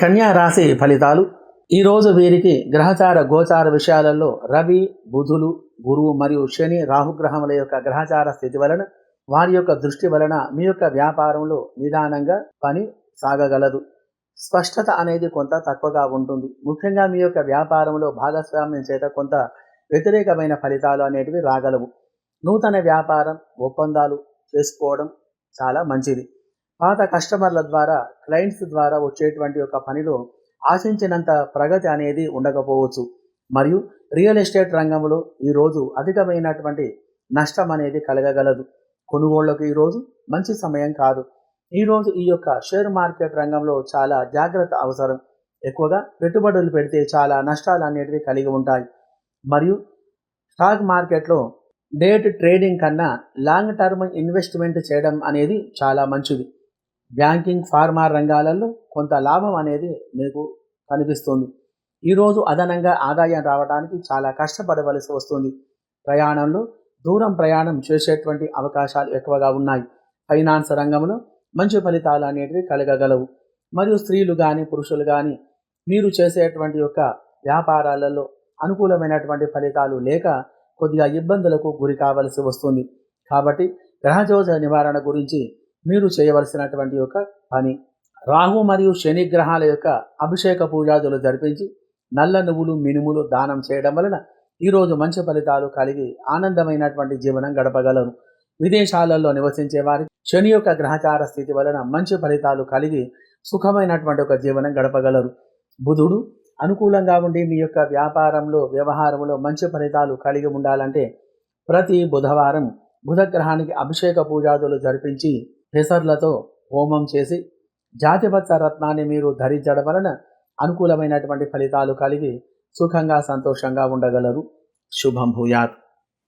కన్యా రాశి ఫలితాలు. ఈరోజు వీరికి గ్రహచార గోచార విషయాలలో రవి బుధులు గురువు మరియు శని రాహుగ్రహముల యొక్క గ్రహచార స్థితి వలన వారి యొక్క దృష్టి వలన మీ యొక్క వ్యాపారంలో నిదానంగా పని సాగగలదు. స్పష్టత అనేది కొంత తక్కువగా ఉంటుంది. ముఖ్యంగా మీ యొక్క వ్యాపారంలో భాగస్వామ్యం చేత కొంత వ్యతిరేకమైన ఫలితాలు అనేటివి రాగలవు. నూతన వ్యాపారం ఒప్పందాలు చేసుకోవడం చాలా మంచిది. పాత కస్టమర్ల ద్వారా క్లయింట్స్ ద్వారా వచ్చేటువంటి ఒక పనిలో ఆశించినంత ప్రగతి అనేది ఉండకపోవచ్చు. మరియు రియల్ ఎస్టేట్ రంగంలో ఈరోజు అధికమైనటువంటి నష్టం అనేది కలగగలదు. కొనుగోళ్ళకు ఈరోజు మంచి సమయం కాదు. ఈరోజు ఈ యొక్క షేర్ మార్కెట్ రంగంలో చాలా జాగ్రత్త అవసరం. ఎక్కువగా పెట్టుబడులు పెడితే చాలా నష్టాలు అనేటివి కలిగి ఉంటాయి. మరియు స్టాక్ మార్కెట్లో డేట్ ట్రేడింగ్ కన్నా లాంగ్ టర్మ్ ఇన్వెస్ట్మెంట్ చేయడం అనేది చాలా మంచిది. బ్యాంకింగ్ ఫార్మా రంగాలలో కొంత లాభం అనేది మీకు కనిపిస్తుంది. ఈరోజు అదనంగా ఆదాయం రావడానికి చాలా కష్టపడవలసి వస్తుంది. ప్రయాణంలో దూరం ప్రయాణం చేసేటువంటి అవకాశాలు ఎక్కువగా ఉన్నాయి. ఫైనాన్స్ రంగంలో మంచి ఫలితాలు అనేటివి కలగగలవు. మరియు స్త్రీలు కానీ పురుషులు కానీ మీరు చేసేటువంటి యొక్క వ్యాపారాలలో అనుకూలమైనటువంటి ఫలితాలు లేక కొద్దిగా ఇబ్బందులకు గురి కావలసి వస్తుంది. కాబట్టి గ్రహజోజ నివారణ గురించి మీరు చేయవలసినటువంటి యొక్క పని. రాహు మరియు శని గ్రహాల యొక్క అభిషేక పూజాదులు జరిపించి నల్ల నువ్వులు మినుములు దానం చేయడం వలన ఈరోజు మంచి ఫలితాలు కలిగి ఆనందమైనటువంటి జీవనం గడపగలరు. విదేశాలలో నివసించే వారికి శని యొక్క గ్రహచార స్థితి వలన మంచి ఫలితాలు కలిగి సుఖమైనటువంటి ఒక జీవనం గడపగలరు. బుధుడు అనుకూలంగా ఉండి మీ యొక్క వ్యాపారంలో వ్యవహారంలో మంచి ఫలితాలు కలిగి ఉండాలంటే ప్రతి బుధవారం బుధగ్రహానికి అభిషేక పూజాదులు జరిపించి పెసర్లతో హోమం చేసి జాతిపత్ర రత్నాన్ని మీరు ధరించడం వలన అనుకూలమైనటువంటి ఫలితాలు కలిగి సుఖంగా సంతోషంగా ఉండగలరు. శుభం భూయాత్.